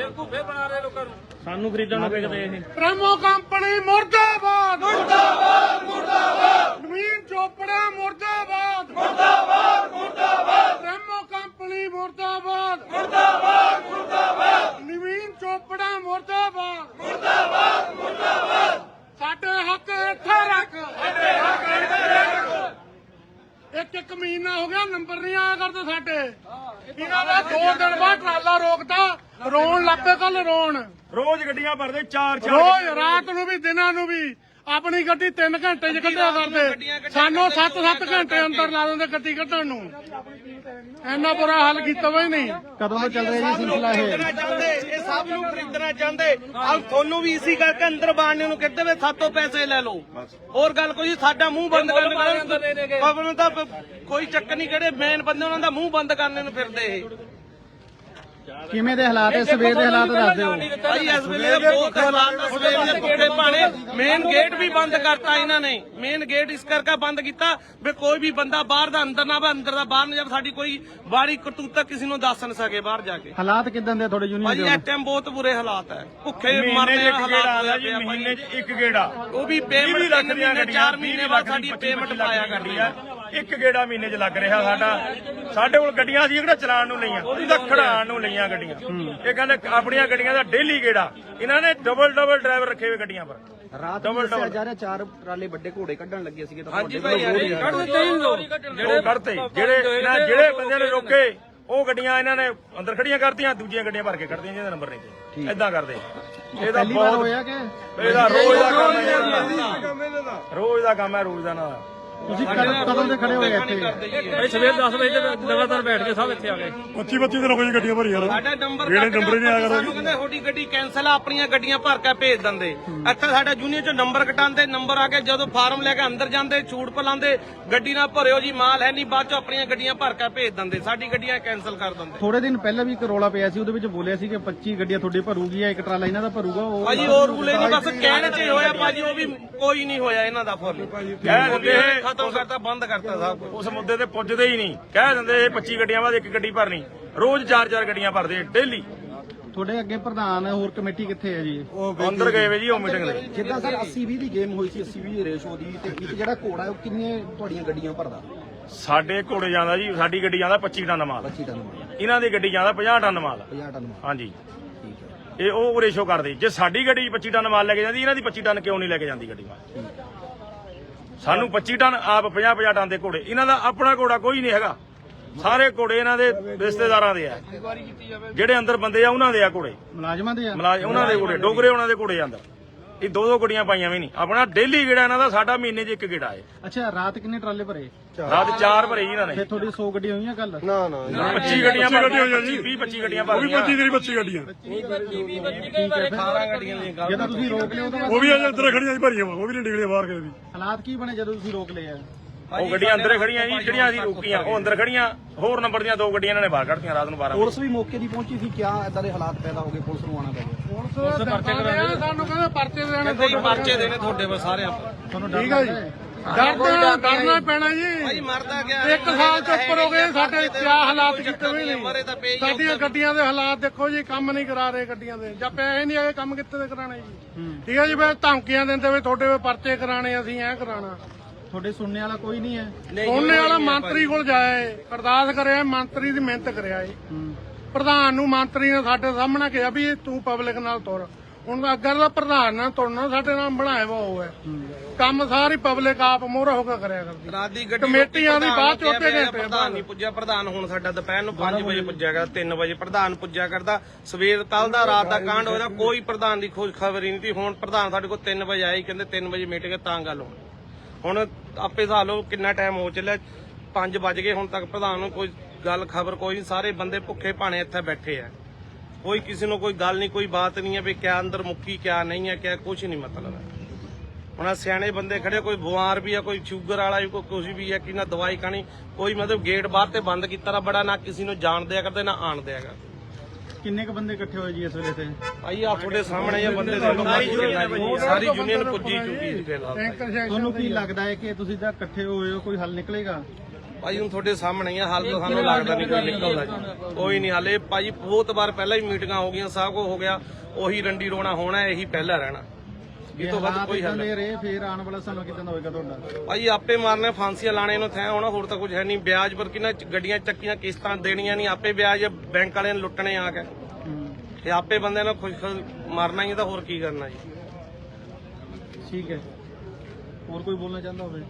ਬੇਵਕੂਫੇ ਬਣਾ ਰਹੇ ਲੋਕਾਂ ਨੂੰ। ਸਾਨੂੰ ਖਰੀਦਣ ਨੂੰ ਵੇਚਦੇ ਇਹ? ਪ੍ਰਮੋ ਕੰਪਨੀ ਮੁਰਦਾਬਾਦ। ਮੁਰਦਾਬਾਦ ਮੁਰਦਾਬਾਦ। ਨਵੀਨ ਚੋਪੜਾ ਮੁਰਦਾਬਾਦ। ਮੁਰਦਾਬਾਦ ਮੁਰਦਾਬਾਦ। ਪ੍ਰਮੋ ਕੰਪਨੀ ਮੁਰਦਾਬਾਦ। ਮੁਰਦਾਬਾਦ ਮੁਰਦਾਬਾਦ। ਨਵੀਨ ਚੋਪੜਾ ਮੁਰਦਾਬਾਦ। ਮੁਰਦਾਬਾਦ ਮੁਰਦਾਬਾਦ। ਸਾਡੇ ਹੱਕ ਇੱਥੇ ਰੱਖ। ਸਾਡੇ ਹੱਕ ਇੱਥੇ ਰੱਖ। ਇੱਕ ਇੱਕ ਮਹੀਨਾ ਹੋ ਗਿਆ ਨੰਬਰ ਨਹੀਂ ਆਇਆ ਕਰਦੇ ਸਾਡੇ। ਇਹਨਾਂ ਦਾ ਦੋ ਦਿਨ ਬਾਅਦ ਟਰਾਲਾ ਰੋਕਤਾ। ਰੋਣ ਲੱਪੇ ਕੱਲ ਰੋਣ। ਰੋਜ਼ ਗੱਡੀਆਂ ਭਰਦੇ ਚਾਰ ਚਾਰ ਰੋਜ਼ ਰਾਤ ਨੂੰ ਵੀ ਦਿਨਾਂ ਨੂੰ ਵੀ। ਆਪਣੀ ਗੱਡੀ 3 ਘੰਟੇ ਚ ਕੱਢਿਆ ਕਰਦੇ। ਸਾਨੂੰ 7-7 ਘੰਟੇ ਅੰਦਰ ਲਾ ਦਿੰਦੇ ਗੱਡੀ ਕੱਢਣ ਨੂੰ। ਇੰਨਾ ਬੁਰਾ ਹਾਲ ਕੀਤਾ ਵੀ ਨਹੀਂ। ਕਦੋਂ ਤੋਂ ਚੱਲ ਰਿਹਾ ਜੀ ਸਿਲਸਿਲਾ ਇਹ? ਖਰੀਦਣਾ ਚਾਹੁੰਦੇ ਇਹ ਸਭ ਨੂੰ ਖਰੀਦਣਾ ਚਾਹੁੰਦੇ। ਆ ਤੁਹਾਨੂੰ ਵੀ ਇਸੀ ਕਰਕੇ ਅੰਦਰ ਬਾਣਨੇ ਨੂੰ ਕਹਿੰਦੇ ਵੇ ਸਾਤੋਂ ਪੈਸੇ ਲੈ ਲਓ। ਹੋਰ ਗੱਲ ਕੋਈ ਸਾਡਾ ਮੂੰਹ ਬੰਦ ਕਰਨ ਪਵਨ ਨੂੰ ਤਾਂ ਕੋਈ ਚੱਕਰ ਨਹੀਂ ਕਿਹੜੇ ਮੇਨ ਬੰਦੇ ਉਹਨਾਂ ਦਾ ਮੂੰਹ ਬੰਦ ਕਰਨੇ ਨੂੰ ਫਿਰਦੇ ਇਹ। ਕਿਵੇਂ ਦੇ ਹਾਲਾਤ ਹੈ? ਸਵੇਰ ਦੇ ਹਾਲਾਤ ਦੱਸ ਦਿਓ। ਭਾਈ ਇਸ ਵੇਲੇ ਬਹੁਤ ਹਾਲਾਤ ਸਵੇਰ ਦੇ ਭੁੱਖੇ ਭਾਣੇ ਮੇਨ ਗੇਟ ਵੀ ਬੰਦ ਕਰਤਾ ਇਹਨਾਂ ਨੇ। ਮੇਨ ਗੇਟ ਇਸ ਕਰਕੇ ਬੰਦ ਕੀਤਾ ਵੀ ਕੋਈ ਵੀ ਬੰਦਾ ਬਾਹਰ ਦਾ ਅੰਦਰ ਨਾ ਵਾ ਅੰਦਰ ਦਾ ਬਾਹਰ ਨਾ ਜਾਵੇ ਸਾਡੀ ਕੋਈ ਬਾੜੀ ਕਰਤੂਤਾ ਕਿਸੇ ਨੂੰ ਦੱਸ ਨਾ ਸਕੇ ਬਾਹਰ ਜਾ ਕੇ। ਹਾਲਾਤ ਕਿਦਾਂ ਦੇ ਤੁਹਾਡੇ ਯੂਨੀਅਨ ਭਾਈ ਦੇ ਇਸ ਟਾਈਮ ਬਹੁਤ ਬੁਰੇ ਹਾਲਾਤ ਹੈ। ਭੁੱਖੇ ਮਰਨੇ ਗੇੜਾ ਹਾਲਾਤ ਹੋਇਆ ਜੀ ਪਿਆ ਮਹੀਨੇ ਚ ਇੱਕ ਗੇੜਾ। ਉਹ ਵੀ ਪੇਮੈਂਟ ਵੀਹ ਲੱਖ ਤਿੰਨ ਦੀਆਂ ਮਹੀਨੇ ਗੱਡੀਆਂ, ਚਾਰ ਵੀਹ ਮਹੀਨੇ ਲੱਖ ਬਾਅਦ ਦੀ ਸਾਡੀ ਪੇਮੈਂਟ ਪਾਇਆ ਦੀ ਕਰਦੀ ਆ ਇੱਕ ਗੇੜਾ ਮਹੀਨੇ ਚ ਲੱਗ ਰਿਹਾ ਸਾਡਾ। ਸਾਡੇ ਕੋਲ ਗੱਡੀਆਂ ਸੀ ਜਿਹੜਾ ਚਲਾਉਣ ਨੂੰ ਲਈਆਂ ਉਹਦਾ ਖੜਾਉਣ ਨੂੰ ਲਈਆਂ ਗੱਡੀਆਂ। ਇਹ ਕਹਿੰਦੇ ਆਪਣੀਆਂ ਗੱਡੀਆਂ ਦਾ ਡੇਲੀ ਗੇੜਾ। ਇਹਨਾਂ ਨੇ ਡਬਲ ਡਬਲ ਡਰਾਈਵਰ ਰੱਖੇ ਹੋਏ ਗੱਡੀਆਂ ਪਰ। ਰਾਤ ਨੂੰ ਦੱਸਿਆ. ਜਾ ਰਿਹਾ ਚਾਰ ਟਰਾਲੇ ਵੱਡੇ ਘੋੜੇ ਕੱਢਣ ਲੱਗੇ ਸੀਗੇ ਤਾਂ ਹਾਂਜੀ ਭਾਈ। ਕੱਢ ਦਿੱਤੇ ਉਹ ਕਰਤੇ ਜਿਹੜੇ ਇਹਨਾਂ ਜਿਹੜੇ ਬੰਦਿਆਂ ਨੇ ਰੋਕੇ ਉਹ ਗੱਡੀਆਂ ਇਹਨਾਂ ਨੇ ਅੰਦਰ ਖੜੀਆਂ ਕਰਤੀਆਂ ਦੂਜੀਆਂ ਗੱਡੀਆਂ ਭਰ ਕੇ ਕੱਢਦੀਆਂ ਜਿਹਦਾ ਨੰਬਰ ਨਹੀਂ ਤੇ ਏਦਾਂ ਕਰਦੇ। ਇਹਦਾ ਬਹੁਤ ਹੋਇਆ ਕਿ? ਇਹਦਾ ਰੋਜ਼ ਦਾ ਕੰਮ ਹੈ। ਰੋਜ਼ ਦਾ ਕੰਮ ਹੈ ਰੋਜ਼ ਦਾ ਨਾ ਤੁਸੀਂ ਕਦੋਂ ਦੇ ਖੜੇ ਹੋਏ ਇੱਥੇ? ਭਾਈ ਸਵੇਰ 10 ਵਜੇ ਤੇ ਲਗਾਤਾਰ ਬੈਠ ਕੇ ਸਭ ਇੱਥੇ ਆ ਗਏ। 25 25 ਦਿਨ ਹੋ ਗਏ ਜੀ ਗੱਡੀਆਂ ਭਰੀ ਯਾਰ। ਸਾਡਾ ਨੰਬਰ ਜਿਹੜੇ ਨੰਬਰ ਨਹੀਂ ਆਇਆ ਸਾਨੂੰ ਕਹਿੰਦੇ ਤੁਹਾਡੀ ਗੱਡੀ ਕੈਨਸਲ ਆ ਆਪਣੀਆਂ ਗੱਡੀਆਂ ਭਰ ਕੇ ਭੇਜ ਦਿੰਦੇ। ਇੱਥੇ ਸਾਡਾ ਜੂਨੀਅਰ ਚ ਨੰਬਰ ਕਟਾਉਂਦੇ ਨੰਬਰ ਆ ਕੇ ਜਦੋਂ ਫਾਰਮ ਲੈ ਕੇ ਅੰਦਰ ਜਾਂਦੇ ਛੂਟ ਪਲਾਉਂਦੇ ਗੱਡੀ ਨਾ ਭਰਿਓ ਜੀ ਮਾਲ ਹੈ ਨਹੀਂ ਬਾਅਦ ਚ ਆਪਣੀਆਂ ਗੱਡੀਆਂ ਭਰ ਕੇ ਭੇਜ ਦਿੰਦੇ। ਸਾਡੀ ਗੱਡੀਆਂ ਕੈਨਸਲ ਕਰ ਦਿੰਦੇ। ਥੋੜੇ ਦਿਨ ਪਹਿਲਾਂ ਵੀ ਇੱਕ ਰੋਲਾ ਪਿਆ ਸੀ ਉਹਦੇ ਵਿੱਚ ਬੋਲਿਆ ਸੀ ਕਿ 25 ਗੱਡੀਆਂ ਤੁਹਾਡੀ ਭਰੂਗੀ ਆ ਇੱਕ ਟਰਾਲਾ ਇਹਨਾਂ ਦਾ ਭਰੂਗਾ ਉਹ ਭਾਜੀ ਉਹ ਰੂਲ ਨਹੀਂ ਬਸ ਕਹਿਣ ਚ ਹੋਇਆ ਭਾਜੀ ਉਹ ਵੀ ਕੋਈ ਨਹੀਂ ਹੋਇਆ ਇਹਨਾਂ ਦਾ ਫੁੱਲ। ਕਹਿ ਦਿੰਦੇ ਇਹ ਖਤਮ ਕਰਤਾ ਬੰਦ ਕਰਤਾ ਸਭ ਕੁਝ ਉਸ ਮੁੱਦੇ ਤੇ ਪੁੱਜਦੇ ਹੀ ਨਹੀਂ। ਕਹਿ ਦਿੰਦੇ ਇਹ 25 ਗੱਡੀਆਂ ਬਾਅਦ ਇੱਕ ਗੱਡੀ ਭਰਨੀ। ਰੋਜ਼ ਚਾਰ ਚਾਰ ਗੱਡੀਆਂ ਭਰਦੇ ਡੇਲੀ। ਤੁਹਾਡੇ ਅੱਗੇ ਪ੍ਰਧਾਨ ਹੋਰ ਕਮੇਟੀ ਕਿੱਥੇ ਹੈ ਜੀ? ਅੰਦਰ ਗਏ ਵੇ ਜੀ ਉਹ ਮੀਟਿੰਗ ਦੇ ਜਿੱਦਾਂ ਸਰ 80 20 ਦੀ ਗੇਮ ਹੋਈ ਸੀ 80 20 ਦੀ ਰੇਸ਼ੋ ਦੀ ਤੇ ਇੱਕ ਜਿਹੜਾ ਘੋੜਾ ਉਹ ਕਿੰਨੇ ਤੁਹਾਡੀਆਂ ਗੱਡੀਆਂ ਭਰਦਾ? ਸਾਡੇ ਘੋੜੇ ਜਾਂਦਾ ਜੀ ਸਾਡੀ ਗੱਡੀ ਜਾਂਦਾ 25 ਟਨ ਮਾਲ। 25 ਟਨ ਮਾਲ। ਇਹਨਾਂ ਦੀ ਗੱਡੀ ਜਾਂਦਾ 50 ਟਨ ਮਾਲ। 50 ਟਨ ਮਾਲ। ਹਾਂਜੀ। ਠੀਕ ਹੈ। ਇਹ ਉਹ ਰੇਸ਼ੋ ਕਰਦੇ। ਜੇ ਸਾਡੀ ਗੱਡੀ 25 ਟਨ ਮਾਲ ਲੈ ਕੇ ਜਾਂਦੀ ਇਹਨਾਂ ਦੀ 25 ਟਨ ਕਿਉਂ ਨਹੀਂ ਲੈ ਕੇ ਜਾਂਦੀ ਗੱਡੀ ਮਾਲ? ਸਾਨੂੰ 25 ਟਨ ਆਪ 50 50 ਟਨ ਦੇ ਘੋੜੇ। ਇਹਨਾਂ ਦਾ ਆਪਣਾ ਘੋੜਾ ਕੋਈ ਨਹੀਂ ਹੈਗਾ। ਸਾਰੇ ਘੋੜੇ ਇਹਨਾਂ ਦੇ ਰਿਸ਼ਤੇਦਾਰਾਂ ਦੇ ਆ। ਜਿਹੜੇ ਅੰਦਰ ਬੰਦੇ ਆ ਉਹਨਾਂ ਦੇ ਆ ਘੋੜੇ। ਮੁਲਾਜ਼ਮਾਂ ਦੇ ਆ। ਮਲਾਜ ਉਹਨਾਂ ਦੇ ਘੋੜੇ ਡੋਗਰੇ ਉਹਨਾਂ ਦੇ ਘੋੜੇ ਅੰਦਰ। ਇਹ ਦੋ ਦੋ ਗੱਡੀਆਂ ਪਾਈਆਂ ਵੀ ਨਹੀਂ। ਆਪਣਾ ਡੇਲੀ ਗੇੜਾ ਇਹਨਾਂ ਦਾ ਸਾਡਾ ਮਹੀਨੇ 'ਚ ਇੱਕ ਗੇੜਾ ਹੈ ਅੱਛਾ ਰਾਤ ਕਿੰਨੇ ਟਰਾਲੇ ਭਰੇ? ਰਾਤ ਚਾਰ ਭਰੇ ਜੀ ਇਹਨਾਂ ਨੇ। ਫਿਰ ਤੁਹਾਡੀ 100 ਗੱਡੀਆਂ ਹੋਈਆਂ ਕੱਲ ਨਾ ਨਾ। 25 ਗੱਡੀਆਂ ਭਰ ਜੀ। 20 25 ਗੱਡੀਆਂ ਉਹ ਭਰ ਵੀ 25 ਦੀ 25 ਗੱਡੀਆਂ। ਜਦੋਂ ਤੁਸੀਂ ਰੋਕ ਲਿਓ ਤਾਂ ਉਹ ਵੀ ਅਜੇ ਅੰਦਰ ਖੜੀਆਂ ਜੀ ਭਰੀਆਂ ਵਾ ਉਹ ਵੀ ਨਹੀਂ ਨਿਕਲੇ ਬਾਹਰ ਕਦੇ ਵੀ ਹਾਲਾਤ ਕੀ ਬਣੇ ਜਦੋਂ ਤੁਸੀਂ ਰੋਕ ਲਏ ਆ? ਉਹ ਗੱਡੀਆਂ ਅੰਦਰ ਖੜੀਆਂ ਜੀ ਜਿਹੜੀਆਂ ਅਸੀਂ ਰੋਕੀਆਂ ਉਹ ਅੰਦਰ ਖੜੀਆਂ ਹੋਰ ਨੰਬਰ ਦੀਆਂ ਦੋ ਗੱਡੀਆਂ ਇਹਨਾਂ ਨੇ ਬਾਹਰ ਕੱਢਤੀਆਂ ਰਾਤ ਨੂੰ 12 ਵਜੇ। ਪੁਲਿਸ ਵੀ ਮੌਕੇ ਦੀ ਪਹੁੰਚੀ ਸੀ ਕਿਆ ਇਦਾਂ ਦੇ ਹਾਲਾਤ ਪੈਦਾ ਹੋ ਗਏ ਪੁਲਿਸ ਨੂੰ ਆਣਾ ਪੈ ਗਿਆ। ਪੁਲਿਸ ਪਰਚੇ ਸਾਨੂੰ ਕਹਿੰਦੇ ਪਰਚੇ ਦੇਣੇ ਕਈ ਪਰਚੇ ਦੇਣੇ ਤੁਹਾਡੇ ਤੁਹਾਨੂੰ ਠੀਕ ਹੈ? ਜੀ ਡਰਨਾ ਡਰਨਾ ਪੈਣਾ ਭਾਈ ਜੀ ਮਰਦਾ ਗਿਆ ਇੱਕ ਸਾਲ ਤੋਂ ਉੱਪਰ ਹੋ ਗਏ ਸਾਡੇ ਕਿਆ ਹਾਲਾਤ ਕੀਤੇ ਵੀ ਮਰੇ ਤਾਂ ਪਏ ਨਹੀਂ ਹੀ ਸਾਡੀਆਂ ਗੱਡੀਆਂ ਦੇ ਹਾਲਾਤ ਦੇਖੋ ਜੀ ਕੰਮ ਨਹੀਂ ਕਰਾ ਰਹੇ ਗੱਡੀਆਂ ਦੇ। ਜਾਂ ਪੈਸੇ ਨਹੀਂ ਆਏ ਕੰਮ ਕਿੱਥੇ ਦੇ ਕਰਾਣੇ ਜੀ? ਠੀਕ ਹੈ ਜੀ ਫਿਰ ਧਮਕੀਆਂ ਦਿੰਦੇ ਵੀ ਤੁਹਾਡੇ ਵੀ ਪਰਚੇ ਕਰਾਣੇ ਅਸੀਂ ਐ ਕਰਾਣਾ ਤੁਹਾਡੇ ਸੁਣਨੇ ਵਾਲਾ ਕੋਈ ਨਹੀਂ ਹੈ। ਉਹਨੇ ਵਾਲਾ ਮੰਤਰੀ ਕੋਲ ਜਾਏ ਅਰਦਾਸ ਕਰਿਆ ਮੰਤਰੀ ਦੀ ਮਿਹਨਤ ਕਰਿਆ ਏ ਪ੍ਰਧਾਨ ਨੂੰ ਮੰਤਰੀ ਨੇ ਸਾਡੇ ਸਾਹਮਣੇ ਕਿਹਾ ਵੀ ਤੂੰ ਪਬਲਿਕ ਨਾਲ ਤੁਰ। ਹੁਣ ਅਗਰ ਦਾ ਪ੍ਰਧਾਨ ਨਾਲ ਤੁਰਨਾ ਸਾਡੇ ਨਾਲ ਬਣਾਇਆ ਵਾ ਉਹ ਹੈ। ਕੰਮ ਸਾਰੀ ਪਬਲਿਕ ਆਪ ਮੋਹਰਾ ਹੋ ਕੇ ਕਰਿਆ ਕਰਦੀ। ਰਾਤ ਦੀ ਗੱਡੀ ਕਮੇਟੀਆਂ ਦੀ ਬਾਅਦ ਚੋਟੇ ਘੰਟੇ ਪ੍ਰਧਾਨ ਨਹੀਂ ਪੁੱਜਿਆ ਪ੍ਰਧਾਨ ਹੁਣ ਸਾਡਾ ਦੁਪਹਿਰ ਨੂੰ 5 ਵਜੇ ਪੁੱਜਿਆ ਕਰਦਾ 3 ਵਜੇ ਪ੍ਰਧਾਨ ਪੁੱਜਿਆ ਕਰਦਾ। ਸਵੇਰ ਕੱਲ ਦਾ ਰਾਤ ਦਾ ਕਾਂਡ ਹੋਇਆ ਕੋਈ ਪ੍ਰਧਾਨ ਦੀ ਖੋਜ ਖਬਰ ਹੀ ਨਹੀਂ ਸੀ। ਹੁਣ ਪ੍ਰਧਾਨ ਸਾਡੇ ਕੋਲ 3 ਵਜੇ ਆਏ ਕਹਿੰਦੇ 3 ਵਜੇ ਮੀਟਿੰਗ ਤਾਂ ਗੱਲ ਹੋਣੀ। ਹੁਣ ਆਪੇ ਹਿਸਾਬ ਲਓ ਕਿੰਨਾ ਟਾਈਮ ਹੋ ਚੱਲਿਆ 5 ਵੱਜ ਗਏ, ਹੁਣ ਤੱਕ ਪ੍ਰਧਾਨ ਨੂੰ ਕੋਈ ਗੱਲ, ਖਬਰ ਕੋਈ ਨਹੀਂ ਸਾਰੇ ਬੰਦੇ ਭੁੱਖੇ ਭਾਣੇ ਇੱਥੇ ਬੈਠੇ ਆ। ਕੋਈ ਕਿਸੇ ਨੂੰ ਕੋਈ ਗੱਲ ਨਹੀਂ ਕੋਈ ਬਾਤ ਨਹੀਂ ਹੈ ਵੀ ਕਿਆ ਅੰਦਰ ਮੁੱਕੀ ਕਿਆ ਨਹੀਂ ਹੈ ਕਿਆ ਕੁਝ ਨਹੀਂ ਮਤਲਬ ਹੈ। ਹੁਣ ਸਿਆਣੇ ਬੰਦੇ ਖੜੇ ਕੋਈ ਬਿਮਾਰ ਵੀ ਆ, ਕੋਈ ਸ਼ੂਗਰ ਵਾਲਾ ਵੀ, ਕੋਈ ਕੁਝ ਵੀ ਆ ਕਿ ਨਾ ਦਵਾਈ ਖਾਣੀ, ਕੋਈ ਮਤਲਬ ਗੇਟ ਬਾਹਰ ਤੇ ਬੰਦ ਕੀਤਾ ਰਾ, ਬੜਾ ਨਾ ਕਿਸੇ ਨੂੰ ਜਾਣ ਦਿਆ ਕਰਦੇ, ਨਾ ਆਣ ਦਿਆ ਕਰਦੇ। ਕਿੰਨੇ ਕ ਬੰਦੇ ਇਕੱਠੇ ਹੋਏ ਜੀ ਇਸ ਵੇਲੇ ਤੇ ਭਾਈ ਆ ਤੁਹਾਡੇ ਸਾਹਮਣੇ ਇਹ ਬੰਦੇ ਦੇ ਸਾਰੀ ਯੂਨੀਅਨ ਸਾਰੀ ਯੂਨੀਅਨ ਪੁੱਜੀ ਚੁੱਕੀ ਹੈ ਫਿਲਹਾਲ ਟੈਂਕਰ ਸੈਕਸ਼ਨ ਤੁਹਾਨੂੰ ਕੀ ਲੱਗਦਾ ਹੈ ਕਿ ਤੁਸੀਂ ਤਾਂ ਇਕੱਠੇ ਹੋਏ ਹੋ ਕੋਈ ਹੱਲ ਨਿਕਲੇਗਾ? ਭਾਜੀ ਹੁਣ ਤੁਹਾਡੇ ਸਾਹਮਣੇ ਹੀ ਆ ਹਾਲ ਤਾਂ ਸਾਨੂੰ ਲੱਗਦਾ ਨਹੀਂ ਕੋਈ ਨਿਕਲਦਾ ਜੀ। ਕੋਈ ਨਹੀਂ ਹਾਲੇ ਭਾਜੀ ਬਹੁਤ ਵਾਰ ਪਹਿਲਾਂ ਹੀ ਮੀਟਿੰਗਾਂ ਹੋ ਗਈਆਂ ਸਭ ਕੁਝ ਹੋ ਗਿਆ ਉਹੀ ਰੰਡੀ ਰੋਣਾ ਹੋਣਾ ਇਹੀ ਪਹਿਲਾਂ ਰਹਿਣਾ। ਇਹ ਤੋਂ ਵੱਧ ਹਾਲਾਤ ਕੋਈ ਹੱਲ ਏਦਾਂ ਦੇ ਰਹੇ ਫਿਰ ਆਉਣ ਵਾਲਾ ਸਮਾਂ ਕਿਦਾਂ ਦਾ ਹੋਏਗਾ ਤੁਹਾਡਾ? ਭਾਜੀ ਆਪੇ ਮਾਰਨੇ ਫਾਂਸੀਆਂ ਲਾਣੇ ਨੂੰ ਥੈ ਹੋਣਾ ਹੋਰ ਤਾਂ ਕੁਝ ਹੈ ਨਹੀਂ। ਵਿਆਜ ਪਰ ਕਿੰਨਾ ਗੱਡੀਆਂ ਚੱਕੀਆਂ ਕਿਸ਼ਤਾਂ ਦੇਣੀਆਂ ਨਹੀਂ। ਆਪੇ ਵਿਆਜ ਬੈਂਕ ਵਾਲਿਆਂ ਨੇ ਲੁੱਟਣੇ ਆ ਕੇ। ਤੇ ਆਪੇ ਬੰਦਿਆਂ ਨੂੰ ਖੁਸ਼ ਮਾਰਨਾ ਹੀ ਤਾਂ ਹੋਰ ਕੀ ਕਰਨਾ ਜੀ? ਠੀਕ ਹੈ। ਹੋਰ ਕੋਈ ਬੋਲਣਾ ਚਾਹੁੰਦਾ ਹੋਵੇ?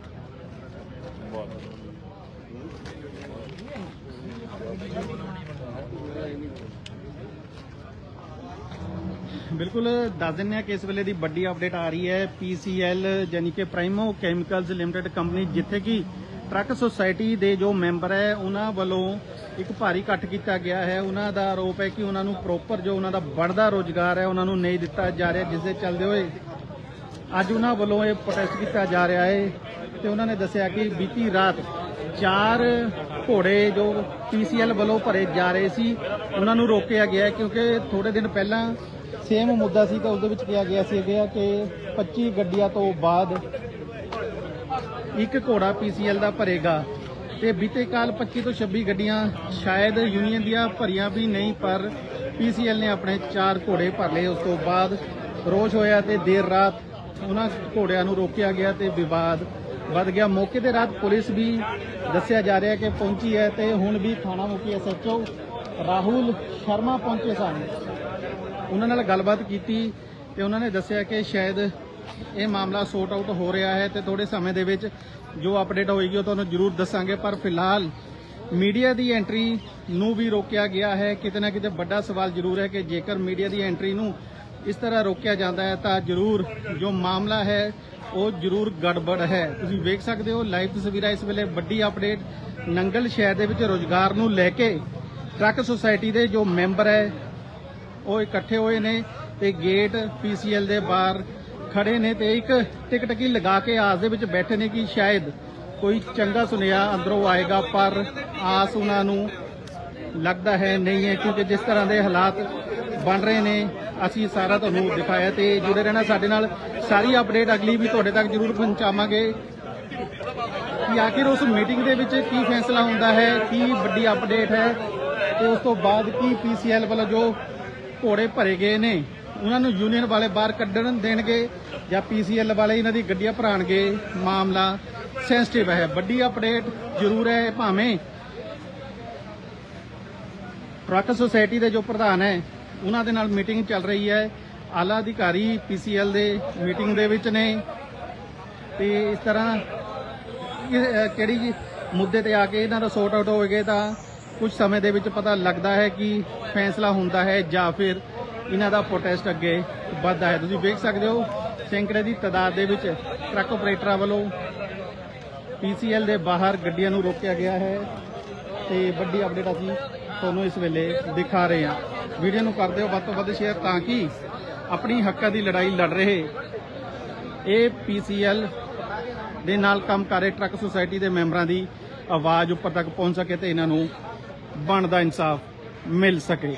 ਬਿਲਕੁਲ ਦੱਸ ਦਿੰਦੇ ਆ ਕਿ ਇਸ ਵੇਲੇ ਦੀ ਵੱਡੀ ਅਪਡੇਟ ਆ ਰਹੀ ਹੈ PCL ਯਾਨੀ ਕਿ ਪ੍ਰਾਈਮੋ ਕੈਮੀਕਲਸ ਲਿਮਟਿਡ ਕੰਪਨੀ ਜਿੱਥੇ ਕਿ ਟਰੱਕ ਸੁਸਾਇਟੀ ਦੇ ਜੋ ਮੈਂਬਰ ਹੈ, ਉਹਨਾਂ ਵੱਲੋਂ ਇੱਕ ਭਾਰੀ ਇਕੱਠ ਕੀਤਾ ਗਿਆ ਹੈ। ਉਹਨਾਂ ਦਾ ਆਰੋਪ ਹੈ ਕਿ ਉਹਨਾਂ ਨੂੰ ਪ੍ਰੋਪਰ ਜੋ ਉਹਨਾਂ ਦਾ ਬਣਦਾ ਰੋਜ਼ਗਾਰ ਹੈ, ਉਹਨਾਂ ਨੂੰ ਨਹੀਂ ਦਿੱਤਾ ਜਾ ਰਿਹਾ, ਜਿਸ ਦੇ ਚੱਲਦੇ ਹੋਏ ਅੱਜ ਉਹਨਾਂ ਵੱਲੋਂ ਇਹ ਪ੍ਰੋਟੈਸਟ ਕੀਤਾ ਜਾ ਰਿਹਾ ਹੈ। ਤੇ ਉਹਨਾਂ ਨੇ ਦੱਸਿਆ ਕਿ ਬੀਤੀ ਰਾਤ ਚਾਰ ਘੋੜੇ ਜੋ ਪੀਸੀਐਲ ਵੱਲੋਂ ਭਰੇ ਜਾ ਰਹੇ ਸੀ, ਉਹਨਾਂ ਨੂੰ ਰੋਕਿਆ ਗਿਆ ਕਿਉਂਕਿ ਥੋੜੇ ਦਿਨ ਪਹਿਲਾਂ ਸੇਮ ਮੁੱਦਾ ਸੀ ਤਾਂ ਉਸ ਦੇ ਵਿੱਚ ਕਿਹਾ ਗਿਆ ਸੀ ਕਿ 25 ਗੱਡੀਆਂ ਤੋਂ ਬਾਅਦ ਇੱਕ ਘੋੜਾ ਪੀਸੀਐਲ ਦਾ ਭਰੇਗਾ। ਤੇ ਬੀਤੇ ਕਾਲ 25 ਤੋਂ 26 ਗੱਡੀਆਂ ਸ਼ਾਇਦ ਯੂਨੀਅਨ ਦੀਆਂ ਭਰੀਆਂ ਵੀ ਨਹੀਂ, ਪਰ ਪੀਸੀਐਲ ਨੇ ਆਪਣੇ ਚਾਰ ਘੋੜੇ ਭਰ ਲਏ। ਉਸ ਤੋਂ ਬਾਅਦ ਰੋਸ਼ ਹੋਇਆ ਤੇ ਦੇਰ ਰਾਤ ਉਹਨਾਂ ਘੋੜਿਆਂ ਨੂੰ ਰੋਕਿਆ ਗਿਆ ਤੇ ਵਿਵਾਦ ਵੱਧ ਗਿਆ। ਮੌਕੇ ਤੇ ਰਾਤ ਪੁਲਿਸ ਵੀ ਦੱਸਿਆ ਜਾ ਰਿਹਾ ਕਿ ਪਹੁੰਚੀ ਹੈ ਤੇ ਹੁਣ ਵੀ ਥਾਣਾ ਮੁਖੀ ਐਸਐਚਓ ਰਾਹੁਲ ਸ਼ਰਮਾ ਪਹੁੰਚੇ ਸਨ। ਉਹਨਾਂ ਨਾਲ ਗੱਲਬਾਤ ਕੀਤੀ ਤੇ ਉਹਨਾਂ ਨੇ ਦੱਸਿਆ ਕਿ ਸ਼ਾਇਦ ਇਹ ਮਾਮਲਾ ਸੋਰਟ ਆਊਟ ਹੋ ਰਿਹਾ ਹੈ ਤੇ ਥੋੜੇ ਸਮੇਂ ਦੇ ਵਿੱਚ ਜੋ ਅਪਡੇਟ ਹੋਏਗੀ ਉਹ ਤੁਹਾਨੂੰ ਜ਼ਰੂਰ ਦੱਸਾਂਗੇ। ਪਰ ਫਿਲਹਾਲ ਮੀਡੀਆ ਦੀ ਐਂਟਰੀ ਨੂੰ ਵੀ ਰੋਕਿਆ ਗਿਆ ਹੈ। ਕਿਤੇ ਨਾ ਕਿਤੇ ਵੱਡਾ ਸਵਾਲ ਜ਼ਰੂਰ ਹੈ ਕਿ ਜੇਕਰ ਮੀਡੀਆ ਦੀ ਐਂਟਰੀ ਨੂੰ ਇਸ ਤਰ੍ਹਾਂ ਰੋਕਿਆ ਜਾਂਦਾ ਹੈ ਤਾਂ ਜ਼ਰੂਰ ਜੋ ਮਾਮਲਾ ਹੈ ਉਹ ਜ਼ਰੂਰ ਗੜਬੜ ਹੈ। ਤੁਸੀਂ ਵੇਖ ਸਕਦੇ ਹੋ, ਲਾਈਵ ਤਸਵੀਰਾਂ ਇਸ ਵੇਲੇ ਵੱਡੀ ਅਪਡੇਟ ਨੰਗਲ ਸ਼ਹਿਰ ਦੇ ਵਿੱਚ ਰੋਜ਼ਗਾਰ ਨੂੰ ਲੈ ਕੇ ਟਰੱਕ ਸੁਸਾਇਟੀ ਦੇ ਜੋ ਮੈਂਬਰ ਹੈ, ਉਹ ਇਕੱਠੇ ਹੋਏ ਨੇ ਤੇ ਗੇਟ ਪੀਸੀਐਲ ਦੇ ਬਾਹਰ ਖੜੇ ਨੇ ਤੇ ਇੱਕ ਟਿਕਟ ਲਗਾ ਕੇ ਆਸ ਦੇ ਵਿੱਚ ਬੈਠੇ ਨੇ ਕਿ ਸ਼ਾਇਦ ਕੋਈ ਚੰਗਾ ਸੁਨੇਹਾ ਅੰਦਰੋਂ ਆਏਗਾ, ਪਰ ਆਸ ਉਹਨਾਂ ਨੂੰ ਲੱਗਦਾ ਹੈ, ਨਹੀਂ ਹੈ, ਕਿਉਂਕਿ ਜਿਸ ਤਰ੍ਹਾਂ ਦੇ ਹਾਲਾਤ ਬਣ ਰਹੇ ਨੇ, ਅਸੀਂ ਸਾਰਾ ਤੁਹਾਨੂੰ ਦਿਖਾਇਆ ਤੇ ਜੁੜੇ ਰਹਿਣਾ ਸਾਡੇ ਨਾਲ। ਸਾਰੀ ਅਪਡੇਟ ਅਗਲੀ ਵੀ ਤੁਹਾਡੇ ਤੱਕ ਜ਼ਰੂਰ ਪਹੁੰਚਾਵਾਂਗੇ। ਕਿ ਆਖਿਰ ਉਸ ਮੀਟਿੰਗ ਦੇ ਵਿੱਚ ਕੀ ਫੈਸਲਾ ਹੁੰਦਾ ਹੈ, ਕੀ ਵੱਡੀ ਅਪਡੇਟ ਹੈ, ਤੇ ਉਸ ਤੋਂ ਬਾਅਦ ਕੀ ਪੀਸੀਐਲ ਵੱਲੋਂ ਜੋ ਘੋੜੇ ਭਰੇ ਗਏ ਨੇ, ਉਹਨਾਂ ਨੂੰ ਯੂਨੀਅਨ ਵਾਲੇ ਬਾਹਰ ਕੱਢਣ ਦੇਣਗੇ ਜਾਂ ਪੀਸੀਐਲ ਵਾਲੇ ਇਹਨਾਂ ਦੀ ਗੱਡੀਆਂ ਭਰਾਣਗੇ, ਮਾਮਲਾ ਸੈਂਸਿਟਿਵ ਹੈ। ਵੱਡੀ ਅਪਡੇਟ ਜ਼ਰੂਰ ਹੈ ਭਾਵੇਂ ਟਰੱਕ ਸੁਸਾਇਟੀ ਦੇ ਜੋ ਪ੍ਰਧਾਨ ਹੈ ਉਹਨਾਂ ਦੇ ਨਾਲ ਮੀਟਿੰਗ ਚੱਲ ਰਹੀ ਹੈ। ਆਲਾ ਅਧਿਕਾਰੀ ਪੀਸੀਐਲ ਦੇ ਮੀਟਿੰਗ ਦੇ ਵਿੱਚ ਨੇ। ਤੇ ਇਸ ਤਰ੍ਹਾਂ ਕਿਹੜੀ ਮੁੱਦੇ ਤੇ ਆ ਕੇ ਇਹਨਾਂ ਦਾ ਸੌਟ ਆਊਟ ਹੋਵੇਗਾ ਤਾਂ ਕੁਝ ਸਮੇਂ ਦੇ ਵਿੱਚ ਪਤਾ ਲੱਗਦਾ ਹੈ ਕਿ ਫੈਸਲਾ ਹੁੰਦਾ ਹੈ ਜਾਂ ਫਿਰ ਇਹਨਾਂ ਦਾ ਪ੍ਰੋਟੈਸਟ ਅੱਗੇ ਵੱਧਦਾ ਹੈ। ਤੁਸੀਂ ਵੇਖ ਸਕਦੇ ਹੋ, ਸੈਂਕੜੇ ਦੀ ਤਾਦਾਦ ਦੇ ਵਿੱਚ ਟਰੱਕ ਆਪਰੇਟਰਾਂ ਵੱਲੋਂ ਪੀਸੀਐਲ ਦੇ ਬਾਹਰ ਗੱਡੀਆਂ ਨੂੰ ਰੋਕਿਆ ਗਿਆ ਹੈ। ਤੇ ਵੱਡੀ ਅਪਡੇਟ ਅਸੀਂ ਤੁਹਾਨੂੰ ਇਸ ਵੇਲੇ ਦਿਖਾ ਰਹੇ ਹਾਂ। ਵੀਡੀਓ ਨੂੰ ਕਰ ਦਿਓ ਵੱਧ ਤੋਂ ਵੱਧ ਸ਼ੇਅਰ ਤਾਂ ਕਿ ਆਪਣੀ ਹੱਕਾਂ ਦੀ ਲੜਾਈ ਲੜ ਰਹੇ ਇਹ ਪੀਸੀਐਲ ਦੇ ਨਾਲ ਕੰਮ ਕਰ ਰਹੇ ਟਰੱਕ ਸੁਸਾਇਟੀ ਦੇ ਮੈਂਬਰਾਂ ਦੀ ਆਵਾਜ਼ ਉੱਪਰ ਤੱਕ ਪਹੁੰਚ ਸਕੇ ਤੇ ਇਹਨਾਂ ਨੂੰ ਬਣਦਾ ਇਨਸਾਫ ਮਿਲ ਸਕੇ।